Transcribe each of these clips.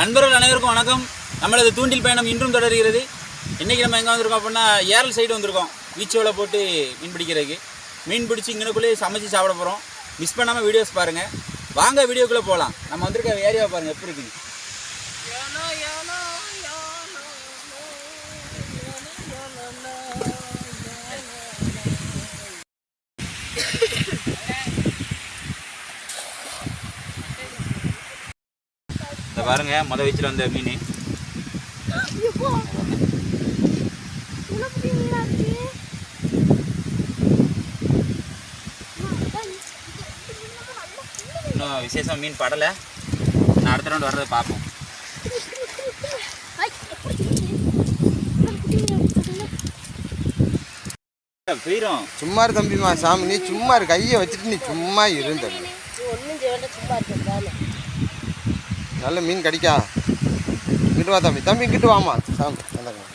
நண்பர்கள் அனைவருக்கும் வணக்கம். நம்மளது தூண்டில் பயணம் இன்றும் தொடர்கிறது. இன்றைக்கி நம்ம எங்கே வந்திருக்கோம் அப்படின்னா ஏரல் சைடு வந்திருக்கோம். பீச்சோவில் போட்டு மீன் பிடிக்கிறதுக்கு. மீன் பிடிச்சி இங்கனக்குள்ளேயே சமைச்சு சாப்பிட போகிறோம் மிஸ் பண்ணாமல் வீடியோஸ் பாருங்கள் வாங்க வீடியோக்குள்ளே போகலாம் நம்ம வந்திருக்க ஏரியாவை பாருங்கள் எப்படி இருக்குன்னு. பாருங்க மொதல் வச்சுட்டு வந்த மீன். இன்னும் விசேஷம் மீன் படலை. நான் அடுத்த ரவுண்ட் வர்றதை பார்ப்போம். போயிடும் சும்மா தம்பிமா சாமி நீ சும்மா இரு கையை வச்சுட்டு நீ சும்மா இரு தம்பி ஒன்றும் செய்ய வேண்டாம் சும்மா இருக்கிறதால நல்ல மீன் கிடைக்கா. இங்கிட்டு வா தம்பி. தம்பி இங்கிட்டு வாமா சாமி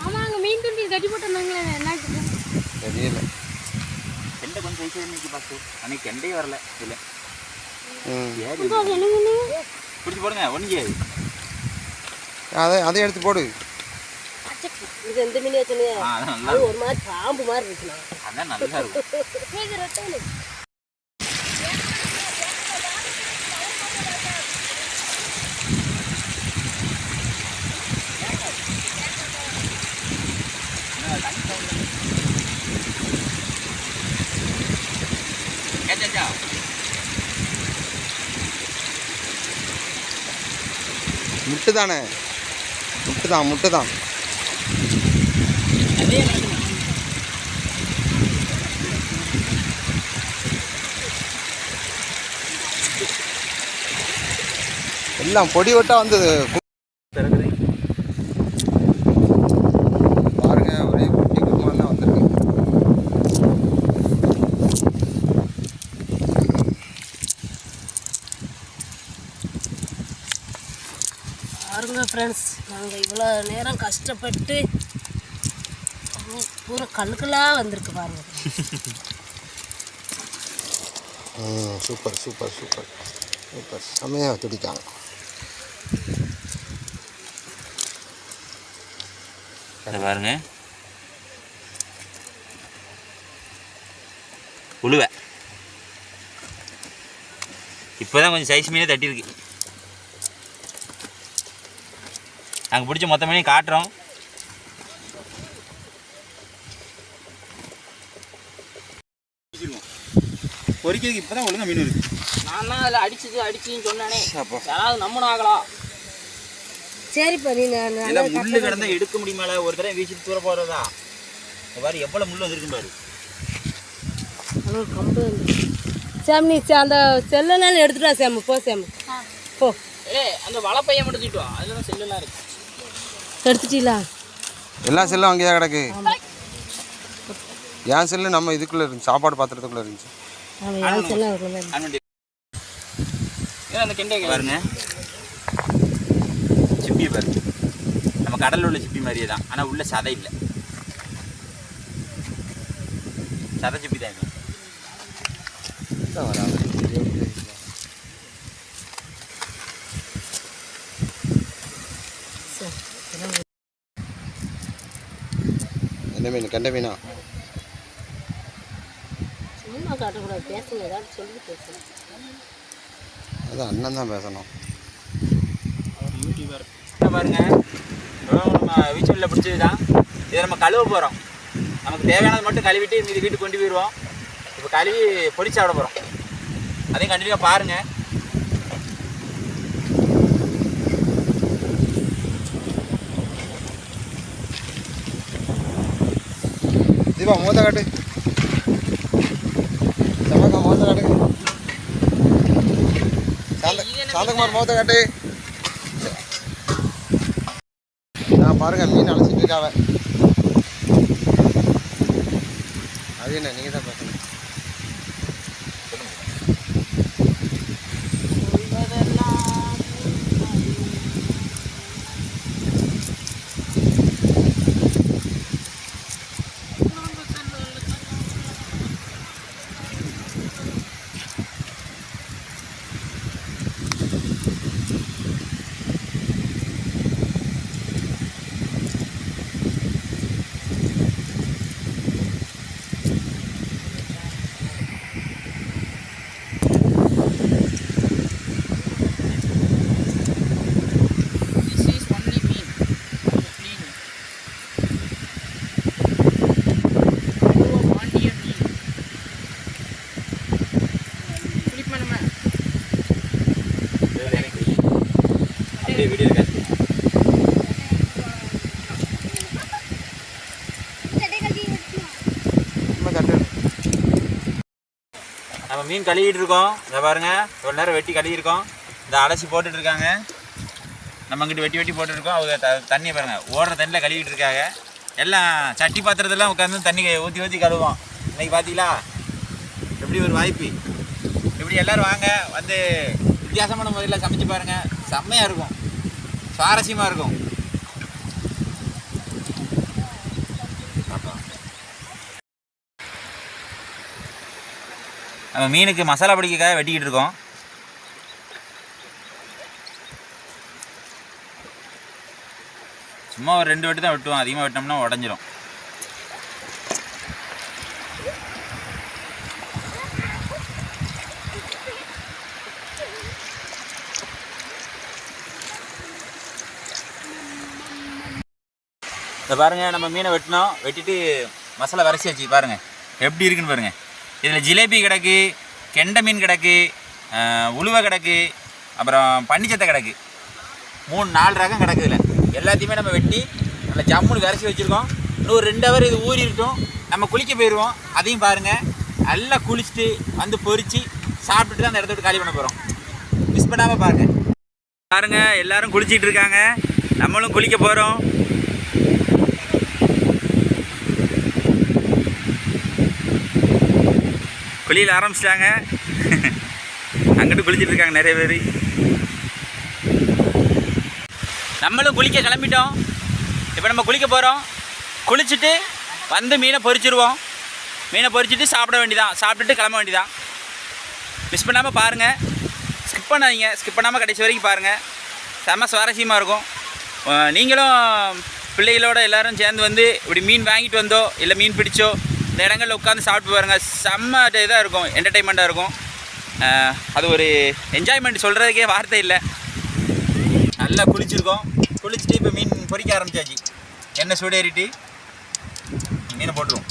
ஆமாங்க மீன் துண்டி கட்டி போட்டிருந்தாங்களே என்ன தெரியல. கெண்டை கொஞ்சம் சைஸ் இன்னைக்கு பார்த்து அன்னைக்கு கெண்டையே வரல இல்லை ம். ஏறி பிடிச்சி போடுங்க ஒன்றும் அதை அதை எடுத்து போடு. இது எந்த மீன் வச்சுனே ஒரு மாதிரி பாம்பு மாதிரி இருக்குண்ணா. அதான் நல்லா இருக்கும் முட்டு தானே முட்டு தான் முட்டு தான் எல்லாம் பொடி ஒட்டா வந்தது பிறகுது பாருங்க ஒரே குட்டி குடும்பம் வந்திருக்கு பாருங்க ஃப்ரெண்ட்ஸ் நாங்கள் இவ்வளோ நேரம் கஷ்டப்பட்டு பூரா கண்ணுக்கெல்லாம் வந்திருக்கு பாருங்க. Super super super. சூப்பர். செம்மையாக துடிக்காங்க இதை பாருங்க. உழுவை. இப்போதான் கொஞ்சம் சைஸ் மீனே தட்டியிருக்கு. நாங்கள் பிடிச்ச மொத்த மீனையும் காட்டுறோம். பொறிக்கிறதுக்கு இப்போ தான் ஒழுங்காக மீன் இருக்கு நான் தான் அதில் அடிச்சது அடிச்சுன்னு சொன்னானே. அப்போ. யாராவது நம்பணும் ஆகலாம் சரிப்பா நீ நான் இல்லை முள்ளு கிடந்தா எடுக்க முடியுமால ஒரு தடவை வீசிட்டு தூர போகிறதா பாரு எவ்வளோ முள்ளு வந்திருக்கு பாரு. கம்பு சாம் நீ சே- அந்த செல்லனாலும் எடுத்துட்டு சாம். போ சாம். போ. ஏ அந்த வலைப்பையன் மட்டும் தூக்கிட்டு வா. அதில் தான் செல்லுலாம் இருக்கு. எடுத்துட்டீங்களா? எல்லா செல்லும் அங்கேயே கிடக்கு? என் செல்லு நம்ம இதுக்குள்ளே இருந்துச்சு சாப்பாடு பாத்திரத்துக்குள்ளே இருந்துச்சு. பாருங்க சிப்பி பாருங்க நம்ம கடல்ல உள்ள சிப்பி மாதிரியே தான். ஆனால் உள்ள சதை இல்லை. சதை சிப்பி தான் வராது. மீன் கெண்டை மீனா சும்மா காட்டக்கூடாது பேசுங்க ஏதாவது சொல்லி பேசுங்க. அது அண்ணன் தான் பேசணும். இங்க பாருங்க நம்ம வீச்சுள்ள பிடிச்சது தான் இதை நம்ம கழுவ போகிறோம் நமக்கு தேவையானது மட்டும் கழுவிட்டு மீதி வீட்டுக்கு கொண்டு போயிடுவோம் இப்போ கழுவி பொரிச்சு சாப்பிட போகிறோம் அதையும் கண்டிப்பாக பாருங்க. தீபா மூத்த காட்டு. சமக்கா மூத்த காட்டு. சாந்தகுமார் மூத்த காட்டு. நான் பாருங்க மீன் அழைச்சிட்டு இருக்காவ. அது என்ன நீங்கள் தான் பேசணும் வீடியோ இருக்காது நம்ம மீன் கழுவிட்டு இருக்கோம். இதை பாருங்க. இவ்வளோ நேரம் வெட்டி கழுவிருக்கோம் இந்த அலசி போட்டுட்டு இருக்காங்க. நம்ம இங்கிட்டு வெட்டி வெட்டி போட்டுருக்கோம் அவங்க த தண்ணியை பாருங்க. ஓடுற தண்ணியில் கழுவிட்டு இருக்காங்க. எல்லாம் சட்டி பாத்திரத்தெல்லாம் உட்காந்து தண்ணி ஊற்றி ஊற்றி கழுவோம் இன்னைக்கு பார்த்தீங்களா எப்படி ஒரு வாய்ப்பு? இப்படி எல்லாரும் வாங்க. வந்து வித்தியாசமான முறையில் சமைச்சு பாருங்க. செம்மையாக இருக்கும். சுவாரஸ்யமாக இருக்கும். நம்ம மீனுக்கு மசாலா பிடிக்காக வெட்டிக்கிட்டு இருக்கோம். சும்மா ஒரு ரெண்டு வெட்டு தான் வெட்டுவோம். அதிகமாக வெட்டினோம்னா உடஞ்சிரும். இதை பாருங்கள் நம்ம மீனை வெட்டினோம். வெட்டிட்டு மசாலா வரைச்சாச்சு பாருங்கள் எப்படி இருக்குன்னு பாருங்கள் இதில் ஜிலேபி கிடக்கு கெண்டை மீன் கிடக்கு ஆஹ், உளுவை கிடக்கு அப்புறம் பன்னிச்சத்தை கிடக்கு. மூணு நாலு ரகம் கிடக்கு இதில். எல்லாத்தையுமே நம்ம வெட்டி நல்லா ஜம்முன்னு விரைச்சி வச்சுருக்கோம். இன்னும் ஒரு ரெண்டு ஹவர் இது ஊறிட்டோம் நம்ம குளிக்க போயிடுவோம் அதையும் பாருங்கள் நல்லா குளிச்சுட்டு வந்து பொறித்து சாப்பிட்டுட்டு தான் அந்த இடத்த விட்டு காலி பண்ண போகிறோம் மிஸ் பண்ணாமல் பாருங்கள் பாருங்கள் எல்லாரும் குளிச்சிட்டு இருக்காங்க. நம்மளும் குளிக்க போகிறோம் வெளியில் ஆரம்பிச்சிட்டாங்க. அங்கிட்டு குளிச்சிட்டு இருக்காங்க நிறைய பேர். நம்மளும் குளிக்க கிளம்பிட்டோம். இப்போ நம்ம குளிக்க போகிறோம் குளிச்சுட்டு வந்து மீனை பொறிச்சிடுவோம் மீனை பொறிச்சிட்டு சாப்பிட வேண்டியதான் சாப்பிட்டுட்டு கிளம்ப வேண்டியதான் மிஸ் பண்ணாமல் பாருங்கள் ஸ்கிப் பண்ணாதீங்க. ஸ்கிப் பண்ணாமல் கடைசி வரைக்கும் பாருங்கள் செம்ம சுவாரஸ்யமாக இருக்கும். நீங்களும் பிள்ளைகளோட எல்லோரும் சேர்ந்து வந்து இப்படி மீன் வாங்கிட்டு வந்தோ இல்லை மீன் பிடிச்சோ இந்த இடங்களில் உட்காந்து சாப்பிட்டு பாருங்கள் செம்ம இதாக இருக்கும். என்டர்டைன்மெண்ட்டாக இருக்கும். அது ஒரு என்ஜாய்மெண்ட் சொல்கிறதுக்கே வார்த்தை இல்லை. நல்லா குளிச்சிருக்கோம். குளிச்சுட்டு இப்போ மீன் பொரிக்க ஆரம்பிச்சாச்சு. எண்ணெய் சூடேறிட்டு மீனை போட்டுருவோம்.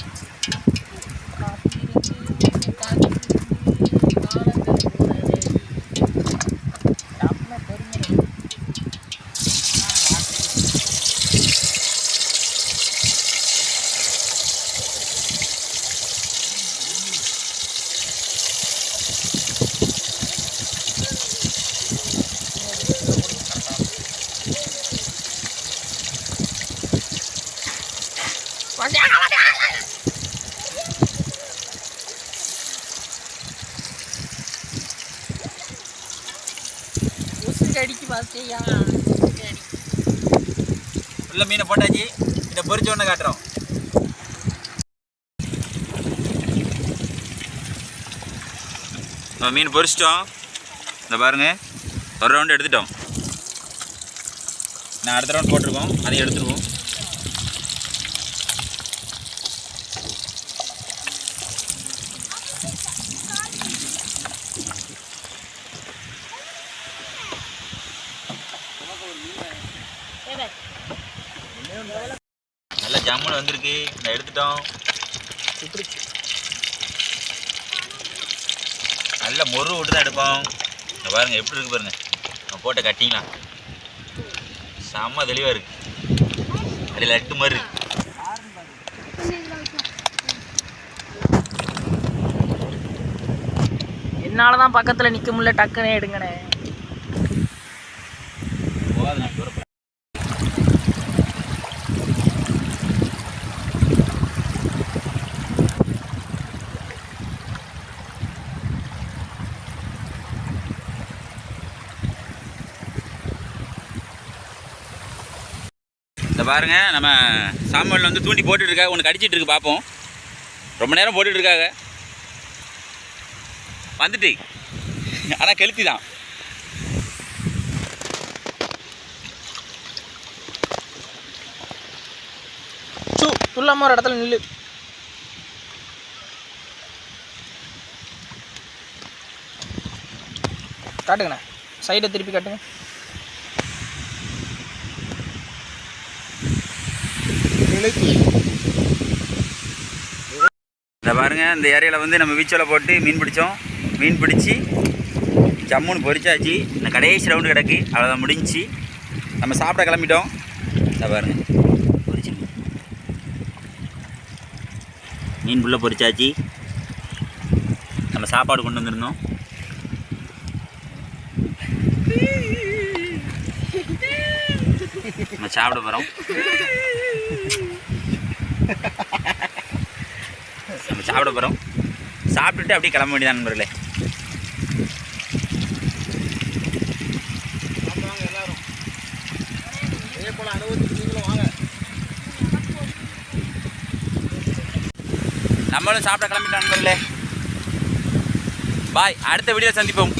அடிச்சு பார்த்தியா உள்ள மீனை போட்டாச்சு. இதை பொறிச்ச உடனே காட்டுறோம். நம்ம மீன் பொறிச்சிட்டோம் இந்த பாருங்கள் ஒரு ரவுண்டு எடுத்துட்டோம். நான் அடுத்த ரவுண்ட் போட்டிருக்கோம். அதை எடுத்துருவோம். நல்ல வந்திருக்கு. நான் எடுத்துட்டோம். நல்ல மொறு விட்டு தான் எடுப்போம். இங்க பாருங்க எப்படி இருக்கு பாருங்கள் நான் போட்ட கட்டிங்களா? செம்ம தெளிவாக இருக்கு. அது லட்டு மாதிரி இருக்கு. என்னால் தான் பக்கத்தில் நிற்க முடியல டக்குனே எடுங்கண்ணே. பாருங்க நம்ம சாம்பல் வந்து தூண்டி போட்டுட்டு இருக்காங்க உனக்கு அடிச்சிட்டு இருக்கு பார்ப்போம் ரொம்ப நேரம் போட்டுட்டு இருக்காங்க வந்துட்டு. ஆனால் கெளுத்தி தான். சு துல்லாம ஒரு இடத்துல நில்லு. காட்டுங்கண்ணே. சைடை திருப்பி காட்டுங்க. இந்த பாருங்க இந்த ஏரியாவில் வந்து நம்ம வீச்சோல போட்டு மீன் பிடிச்சோம். மீன் பிடிச்சி ஜம்முன்னு பொரிச்சாச்சு இந்த கடைசி ரவுண்டு கிடக்கு. அவ்வளோதான் முடிஞ்சுச்சு நம்ம சாப்பிட கிளம்பிட்டோம். இதை பாருங்க. பொறிச்சு. மீன் மீன் புள்ள பொரிச்சாச்சு நம்ம சாப்பாடு கொண்டு வந்திருந்தோம். நம்ம சாப்பிட போகிறோம் நம்ம சாப்பிட போகிறோம் சாப்பிட்டுட்டு அப்படியே கிளம்ப வேண்டியதான் நண்பர்களே. நம்மளும் சாப்பிட கிளம்பிட்டோம் நண்பர்களே. பாய் அடுத்த வீடியோ சந்திப்போம்.